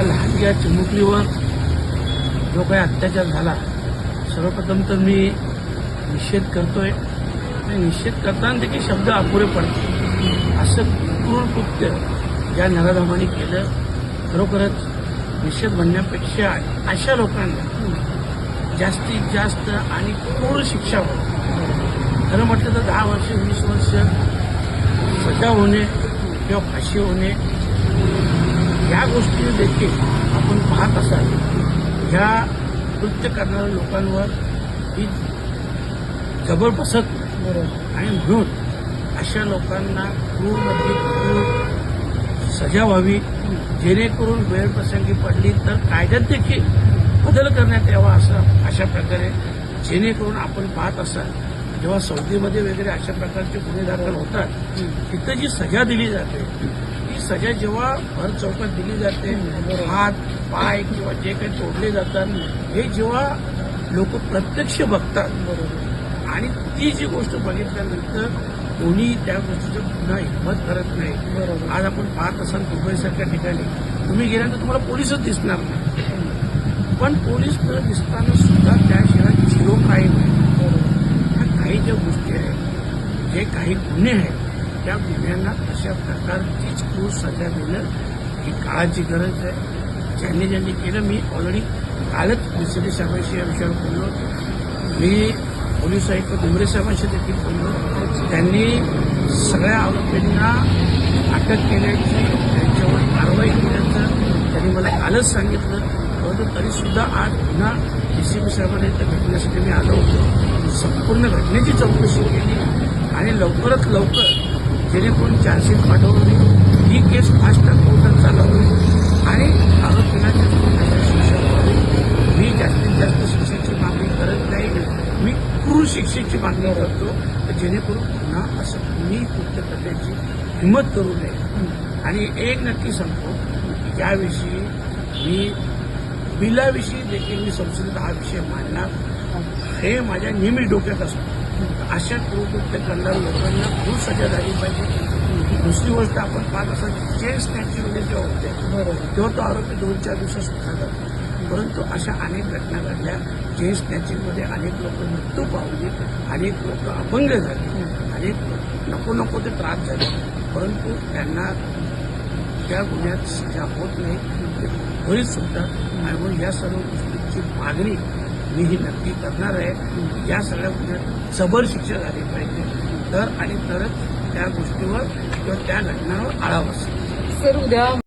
या लहानग्या चिमुकलीवर जो काही अत्याचार झाला सर्वप्रथम तर मी निषेध करतोय. आणि निषेध करताना देखील शब्द अपुरे पडते असं क्रूर कृत्य ज्या नराधामाने केलं खरोखरच निषेध म्हणण्यापेक्षा अशा लोकांना जास्तीत जास्त आणि क्रूर शिक्षा होईल खरं म्हटलं तर दहा वर्ष वीस वर्ष सजा होणे किंवा फाशी होणे या गोष्टी देखील आपण पाहत असाल ह्या कृत्य करणाऱ्या लोकांवर ही जबर बसत. आणि म्हणून अशा लोकांना क्रूरमध्ये क्रूर सजा व्हावी. जेणेकरून वेळ प्रसंगी पडली तर कायद्यात देखील बदल करण्यात यावा असं अशा प्रकारे जेणेकरून आपण पाहत असाल. जेव्हा सौदीमध्ये वगैरे अशा प्रकारचे गुन्हे दाखल होतात तिथं जी सजा दिली जाते सजा जेव्हा भर चौकात दिली जाते हात पाय किंवा जे काही तोडले जातात हे जेव्हा लोक प्रत्यक्ष बघतात आणि ती जी गोष्ट बघितल्यानंतर कोणी त्या गोष्टीचं पुन्हा हिंमत करत नाही. आज आपण पाहत असाल दुबईसारख्या ठिकाणी. तुम्ही गेल्यानंतर तुम्हाला पोलीसच दिसणार नाही. पण पोलीस न दिसताना सुद्धा त्याशिवाय झिरो क्राईम आहे. ह्या काही ज्या गोष्टी आहेत जे काही गुन्हे आहेत त्या गुन्ह्यांना अशा प्रकारचीच क्रूर सध्या देणं ही काळाची गरज आहे. ज्यांनी ज्यांनी केलं मी ऑलरेडी कालच मिसरी साहेबांशी या विषयावर बोललो मी पोलीस आयुक्त डुमरे साहेबांशी देखील बोललो त्यांनी सगळ्या आरोपींना अटक केल्याची त्यांच्यावर कारवाई केल्याचं त्यांनी मला कालच सांगितलं. परंतु तरीसुद्धा आज पुन्हा डी सी पी साहेबांनी त्या भेटण्यासाठी मी आलो होतो. संपूर्ण घटनेची चौकशी केली आणि लवकरात लवकर जेणेकरून चार्जशीट पाठवली ही केस फास्ट ट्रॅक कोर्टात चालवली. आणि आरोपीला शिक्षा व्हावी मी जास्तीत जास्त शिक्षेची मागणी करत नाही. मी क्रूर शिक्षेची मागणी करतो. जेणेकरून पुन्हा असं मी कृत्य करण्याची हिंमत करू नये. आणि एक नक्की सांगतो याविषयी मी बिलाविषयी देखील मी संसदेत हा विषय मांडणार. हे माझ्या नेहमी डोक्यात असतो. अशा क्रूरकृत्य करणार लोकांना खूप सजा झाली पाहिजे. दुसरी गोष्ट आपण पाहत असं जे स्टॅच्यूमध्ये जेव्हा होते तेव्हा तो आरोपी दोन चार दिवसात सुटला जातो. परंतु अशा अनेक घटना घडल्या जे स्नॅचिंगमध्ये अनेक लोक मृत्यू पावले अनेक लोक अपंग झाले अनेक नको नको ते त्रास झाले. परंतु त्यांना त्या गुन्ह्यात सजा होत नाही होईल सुद्धा आणि म्हणून या सर्व गोष्टींची मागणी मी ही नक्की करणार आहे. या सगळ्या गोष्टी जबर शिक्षा झाली पाहिजे. तर आणि तरच त्या गोष्टीवर किंवा त्या घटनावर आळा बसेल. सर उद्या